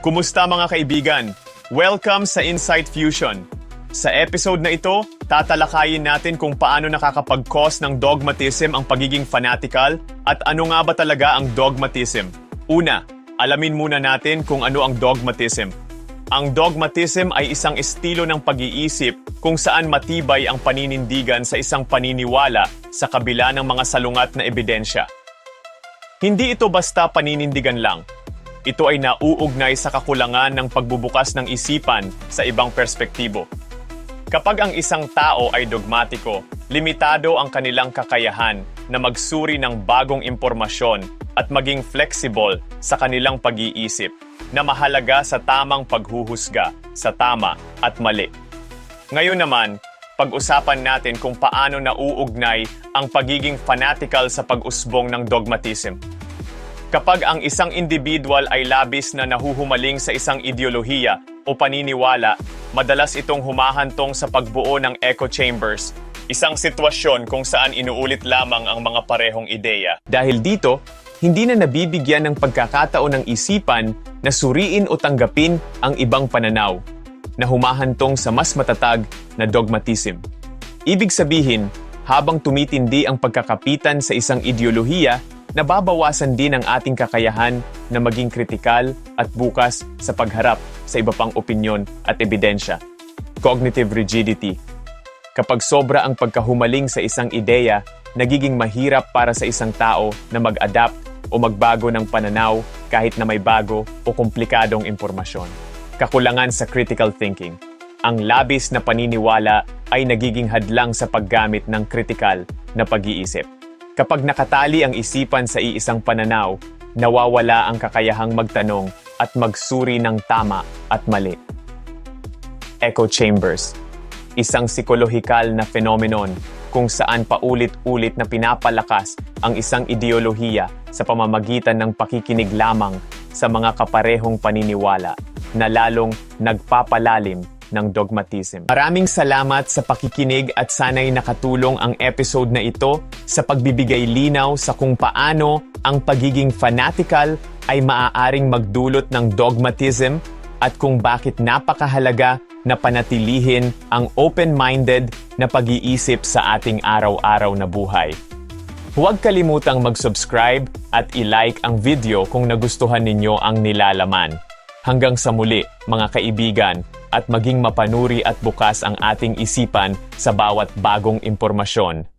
Kumusta mga kaibigan? Welcome sa Insight Fusion. Sa episode na ito, tatalakayin natin kung paano nakakapag-cause ng dogmatism ang pagiging fanatical at ano nga ba talaga ang dogmatism. Una, alamin muna natin kung ano ang dogmatism. Ang dogmatism ay isang estilo ng pag-iisip kung saan matibay ang paninindigan sa isang paniniwala sa kabila ng mga salungat na ebidensya. Hindi ito basta paninindigan lang. Ito ay nauugnay sa kakulangan ng pagbubukas ng isipan sa ibang perspektibo. Kapag ang isang tao ay dogmatiko, limitado ang kanilang kakayahan na magsuri ng bagong impormasyon at maging flexible sa kanilang pag-iisip na mahalaga sa tamang paghuhusga sa tama at mali. Ngayon naman, pag-usapan natin kung paano nauugnay ang pagiging fanatical sa pag-usbong ng dogmatism. Kapag ang isang individual ay labis na nahuhumaling sa isang ideolohiya o paniniwala, madalas itong humahantong sa pagbuo ng echo chambers, isang sitwasyon kung saan inuulit lamang ang mga parehong ideya. Dahil dito, hindi na nabibigyan ng pagkakataon ng isipan na suriin o tanggapin ang ibang pananaw na humahantong sa mas matatag na dogmatism. Ibig sabihin, habang tumitindi ang pagkakapitan sa isang ideolohiya, nababawasan din ang ating kakayahan na maging kritikal at bukas sa pagharap sa iba pang opinyon at ebidensya. Cognitive rigidity. Kapag sobra ang pagkahumaling sa isang ideya, nagiging mahirap para sa isang tao na mag-adapt o magbago ng pananaw kahit na may bago o komplikadong impormasyon. Kakulangan sa critical thinking. Ang labis na paniniwala ay nagiging hadlang sa paggamit ng critical na pag-iisip. Kapag nakatali ang isipan sa iisang pananaw, nawawala ang kakayahang magtanong at magsuri ng tama at mali. Echo chambers, isang psikolohikal na phenomenon kung saan paulit-ulit na pinapalakas ang isang ideolohiya sa pamamagitan ng pakikinig lamang sa mga kaparehong paniniwala na lalong nagpapalalim ng dogmatism. Maraming salamat sa pakikinig at sana'y nakatulong ang episode na ito sa pagbibigay linaw sa kung paano ang pagiging fanatical ay maaaring magdulot ng dogmatism at kung bakit napakahalaga na panatilihin ang open-minded na pag-iisip sa ating araw-araw na buhay. Huwag kalimutang mag-subscribe at i-like ang video kung nagustuhan ninyo ang nilalaman. Hanggang sa muli, mga kaibigan, at maging mapanuri at bukas ang ating isipan sa bawat bagong impormasyon.